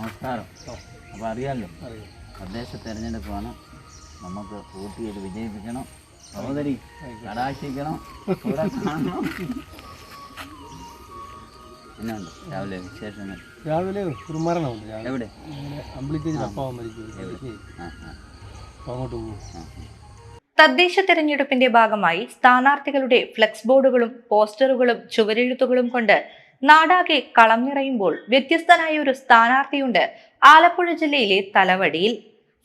നമസ്കാരം. അപ്പോൾ അറിയാമല്ലോ തദ്ദേശ തെരഞ്ഞെടുപ്പാണ്. നമുക്ക് വോട്ട് ചെയ്ത് വിജയിപ്പിക്കണം സഹോദരി കടാശിക്കണം കൂടെ കാണണം. രാവിലെ വിശേഷങ്ങൾ? രാവിലെ എവിടെ? അപ്പാവൻ മരിച്ചു അങ്ങോട്ട് പോകും തദ്ദേശ തെരഞ്ഞെടുപ്പിന്റെ ഭാഗമായി സ്ഥാനാർത്ഥികളുടെ ഫ്ലെക്സ് ബോർഡുകളും പോസ്റ്ററുകളും ചുവരെഴുത്തുകളും കൊണ്ട് നാടാകെ കളം നിറയുമ്പോൾ വ്യത്യസ്തനായ ഒരു സ്ഥാനാർത്ഥിയുണ്ട് ആലപ്പുഴ ജില്ലയിലെ തലവടിയിൽ.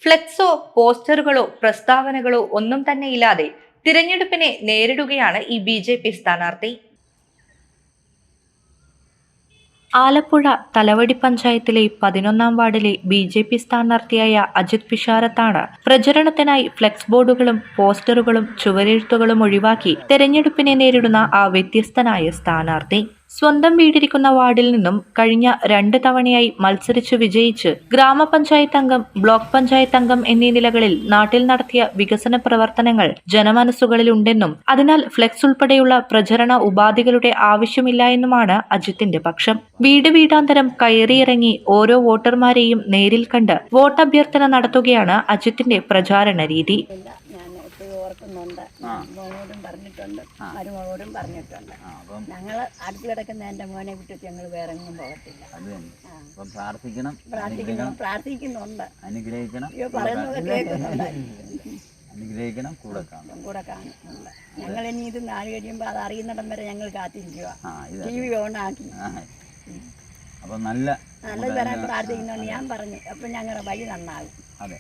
ഫ്ലെക്സോ പോസ്റ്ററുകളോ പ്രസ്താവനകളോ ഒന്നും തന്നെ ഇല്ലാതെ തിരഞ്ഞെടുപ്പിനെ നേരിടുകയാണ് ഈ ബി ജെ പി സ്ഥാനാർത്ഥി. ആലപ്പുഴ തലവടി പഞ്ചായത്തിലെ പതിനൊന്നാം വാർഡിലെ ബി ജെ പി സ്ഥാനാർത്ഥിയായ അജിത് പിഷാരത്താണ് പ്രചരണത്തിനായി ഫ്ലെക്സ് ബോർഡുകളും പോസ്റ്ററുകളും ചുവരെഴുത്തുകളും ഒഴിവാക്കി തെരഞ്ഞെടുപ്പിനെ നേരിടുന്ന ആ വ്യത്യസ്തനായ സ്ഥാനാർത്ഥി. സ്വന്തം വീടിരിക്കുന്ന വാർഡിൽ നിന്നും കഴിഞ്ഞ രണ്ട് തവണയായി മത്സരിച്ചു വിജയിച്ച് ഗ്രാമപഞ്ചായത്ത് അംഗം ബ്ലോക്ക് പഞ്ചായത്ത് അംഗം എന്നീ നിലകളിൽ നാട്ടിൽ നടത്തിയ വികസന പ്രവർത്തനങ്ങൾ ജനമനസ്സുകളിലുണ്ടെന്നും അതിനാൽ ഫ്ലെക്സ് ഉൾപ്പെടെയുള്ള പ്രചരണ ഉപാധികളുടെ ആവശ്യമില്ല എന്നുമാണ് അജിത്തിന്റെ പക്ഷം. വീട് വീടാന്തരം കയറിയിറങ്ങി ഓരോ വോട്ടർമാരെയും നേരിൽ കണ്ട് വോട്ടഭ്യർത്ഥന നടത്തുകയാണ് അജിത്തിന്റെ പ്രചാരണ രീതി. ഓർക്കുന്നുണ്ട് മോനോടും പറഞ്ഞിട്ടുണ്ട്. മരുമകളോടും പറഞ്ഞിട്ടുണ്ട്. ഞങ്ങൾ ഞങ്ങൾ അടുത്ത് കിടക്കുന്ന എന്റെ മോനെ വിട്ടിട്ട് ഞങ്ങൾ വേറെ എങ്ങും പോകത്തില്ല. അപ്പം പ്രാർത്ഥിക്കണം പ്രാർത്ഥിക്കുന്നു പ്രാർത്ഥിക്കുന്നുണ്ട്. അനുഗ്രഹിക്കണം അയ്യോ പറയുന്നത് കേൾക്കുന്നുണ്ട്. അനുഗ്രഹിക്കണം കൂടെ കാണും. കൂടെ കാണുന്നുണ്ട്. ഞങ്ങൾ ഇനി ഇത് നാല് കഴിയുമ്പോൾ അത് അറിയുന്നിടം വരെ ഞങ്ങൾ കാത്തിരിക്കുക ടി വി ഓണാക്കി ആക്കി. അപ്പം നല്ല നല്ലത് വരാൻ പ്രാർത്ഥിക്കുന്നുണ്ട് ഞാൻ പറഞ്ഞു. അപ്പം ഞങ്ങളുടെ വഴി നന്നാകും. അതെ.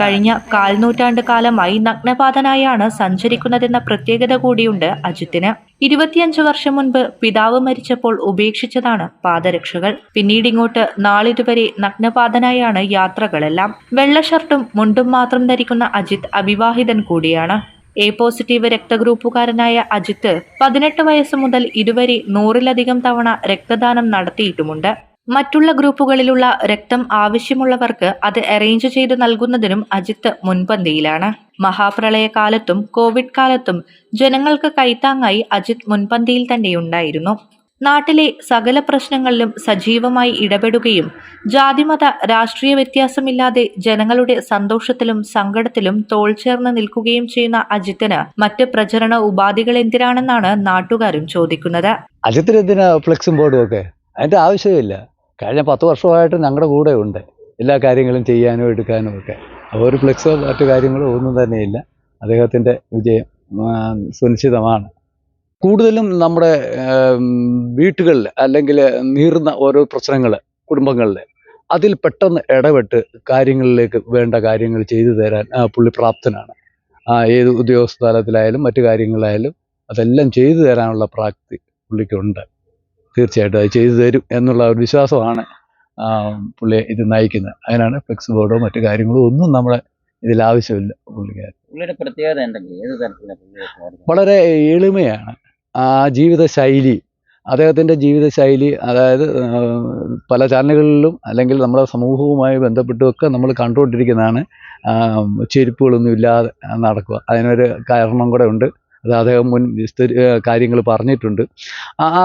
കഴിഞ്ഞ കാൽനൂറ്റാണ്ട് കാലമായി നഗ്നപാതനായാണ് സഞ്ചരിക്കുന്നതെന്ന പ്രത്യേകത കൂടിയുണ്ട് അജിത്തിന്. ഇരുപത്തിയഞ്ച് വർഷം മുൻപ് പിതാവ് മരിച്ചപ്പോൾ ഉപേക്ഷിച്ചതാണ് പാദരക്ഷകൾ. പിന്നീട് ഇങ്ങോട്ട് നാളിതുവരെ നഗ്നപാതനായാണ് യാത്രകളെല്ലാം. വെള്ള ഷർട്ടും മുണ്ടും മാത്രം ധരിക്കുന്ന അജിത് അവിവാഹിതൻ കൂടിയാണ്. എ പോസിറ്റീവ് രക്തഗ്രൂപ്പുകാരനായ അജിത്ത് പതിനെട്ട് വയസ്സ് മുതൽ ഇതുവരെ നൂറിലധികം തവണ രക്തദാനം നടത്തിയിട്ടുമുണ്ട്. മറ്റുള്ള ഗ്രൂപ്പുകളിലുള്ള രക്തം ആവശ്യമുള്ളവർക്ക് അത് അറേഞ്ച് ചെയ്തു നൽകുന്നതിനും അജിത്ത് മുൻപന്തിയിലാണ്. മഹാപ്രളയകാലത്തും കോവിഡ് കാലത്തും ജനങ്ങൾക്ക് കൈത്താങ്ങായി അജിത് മുൻപന്തിയിൽ തന്നെയുണ്ടായിരുന്നു. നാട്ടിലെ സകല പ്രശ്നങ്ങളിലും സജീവമായി ഇടപെടുകയും ജാതിമത രാഷ്ട്രീയ വ്യത്യാസമില്ലാതെ ജനങ്ങളുടെ സന്തോഷത്തിലും സങ്കടത്തിലും തോൾ ചേർന്ന് നിൽക്കുകയും ചെയ്യുന്ന അജിത്തിന് മറ്റ് പ്രചരണ ഉപാധികൾ എന്തിനാണെന്നാണ് നാട്ടുകാരും ചോദിക്കുന്നത്. അജിത്തിന് എന്തിനാ ഫ്ലെക്സും ബോർഡും ഒക്കെ? അതിന്റെ ആവശ്യമില്ല. കഴിഞ്ഞ പത്ത് വർഷമായിട്ട് ഞങ്ങളുടെ കൂടെ ഉണ്ട് എല്ലാ കാര്യങ്ങളും ചെയ്യാനും എടുക്കാനും ഒക്കെ. അപ്പോൾ ഒരു ഫ്ലെക്സോ മറ്റു കാര്യങ്ങളോ ഒന്നും തന്നെയില്ല അദ്ദേഹത്തിന്റെ വിജയം സുനിശ്ചിതമാണ്. കൂടുതലും നമ്മുടെ വീട്ടുകളിൽ അല്ലെങ്കിൽ നീറുന്ന ഓരോ പ്രശ്നങ്ങൾ കുടുംബങ്ങളിൽ അതിൽ പെട്ടെന്ന് ഇടപെട്ട് കാര്യങ്ങളിലേക്ക് വേണ്ട കാര്യങ്ങൾ ചെയ്തു തരാൻ പുള്ളി പ്രാപ്തനാണ്. ഏത് ഉദ്യോഗസ്ഥ തലത്തിലായാലും മറ്റു കാര്യങ്ങളായാലും അതെല്ലാം ചെയ്തു തരാനുള്ള പ്രാപ്തി പുള്ളിക്കുണ്ട്. തീർച്ചയായിട്ടും അത് ചെയ്തു തരും എന്നുള്ള ഒരു വിശ്വാസമാണ് പുള്ളിയെ ഇത് നയിക്കുന്നത്. അതിനാണ് ഫ്ലെക്സ് ബോർഡോ മറ്റു കാര്യങ്ങളോ ഒന്നും നമ്മളെ ഇതിൽ ആവശ്യമില്ല. പുള്ളിക്കാരൻ പുള്ളിയുടെ പ്രത്യേകത എന്തൊക്കെയാണ് ഏത് തരത്തിലാണ് വളരെ എളിമയാണ് ആ ജീവിത ശൈലി അദ്ദേഹത്തിന്റെ ജീവിത ശൈലി അതായത് പല ചാനലുകളിലും അല്ലെങ്കിൽ നമ്മുടെ സമൂഹവുമായി ബന്ധപ്പെട്ടുമൊക്കെ നമ്മൾ കണ്ടുകൊണ്ടിരിക്കുന്നതാണ് ചെരുപ്പുകളൊന്നും ഇല്ലാതെ നടക്കുക. അതിനൊരു കാരണം കൂടെ ഉണ്ട്. അത് അദ്ദേഹം മുൻ വിസ്തരി കാര്യങ്ങൾ പറഞ്ഞിട്ടുണ്ട്.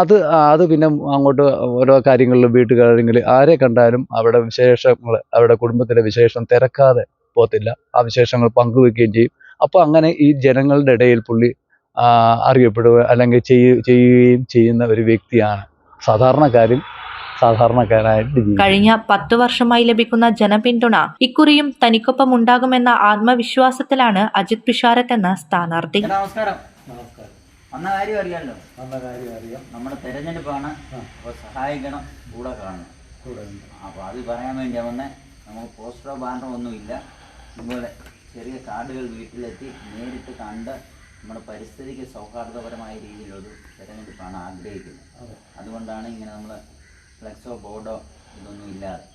അത് അത് പിന്നെ അങ്ങോട്ട് ഓരോ കാര്യങ്ങളിലും വീട്ടുകാരെങ്കിൽ ആരെ കണ്ടാലും അവരുടെ വിശേഷങ്ങൾ അവരുടെ കുടുംബത്തിലെ വിശേഷം തിരക്കാതെ പോകത്തില്ല. ആ വിശേഷങ്ങൾ പങ്കുവെക്കുകയും ചെയ്യും. അപ്പോൾ അങ്ങനെ ഈ ജനങ്ങളുടെ ഇടയിൽ പുള്ളി അറിയപ്പെടുക അല്ലെങ്കിൽ ചെയ്യ ചെയ്യുകയും ചെയ്യുന്ന ഒരു വ്യക്തിയാണ്. സാധാരണക്കാരിൽ സാധാരണക്കാരായിട്ട് കഴിഞ്ഞ പത്തു വർഷമായി ലഭിക്കുന്ന ജനപിന്തുണ ഇക്കുറിയും തനിക്കൊപ്പം ഉണ്ടാകുമെന്ന ആത്മവിശ്വാസത്തിലാണ് അജിത് പിഷാരത്ത് എന്ന സ്ഥാനാർത്ഥി. ചേട്ടാ, നമസ്കാരം. നമസ്കാരം. വന്ന കാര്യം അറിയാമല്ലോ വന്ന കാര്യം അറിയാം. നമ്മുടെ തെരഞ്ഞെടുപ്പാണ്. അപ്പോൾ സഹായിക്കണം കൂടെ കാണണം. കൂടെ അപ്പോൾ അത് പറയാൻ വേണ്ടി വന്നേ. നമുക്ക് പോസ്റ്ററോ ബാനറോ ഒന്നുമില്ല. ഇതുപോലെ ചെറിയ കാർഡുകൾ വീട്ടിലെത്തി നേരിട്ട് കണ്ട് നമ്മുടെ പരിസ്ഥിതിക്ക് സൗഹാർദ്ദപരമായ രീതിയിലൊരു തെരഞ്ഞെടുപ്പാണ് ആഗ്രഹിക്കുന്നത്. അതെ. അതുകൊണ്ടാണ് ഇങ്ങനെ നമ്മൾ ഫ്ലെക്സോ ബോർഡോ ഇതൊന്നും ഇല്ലാതെ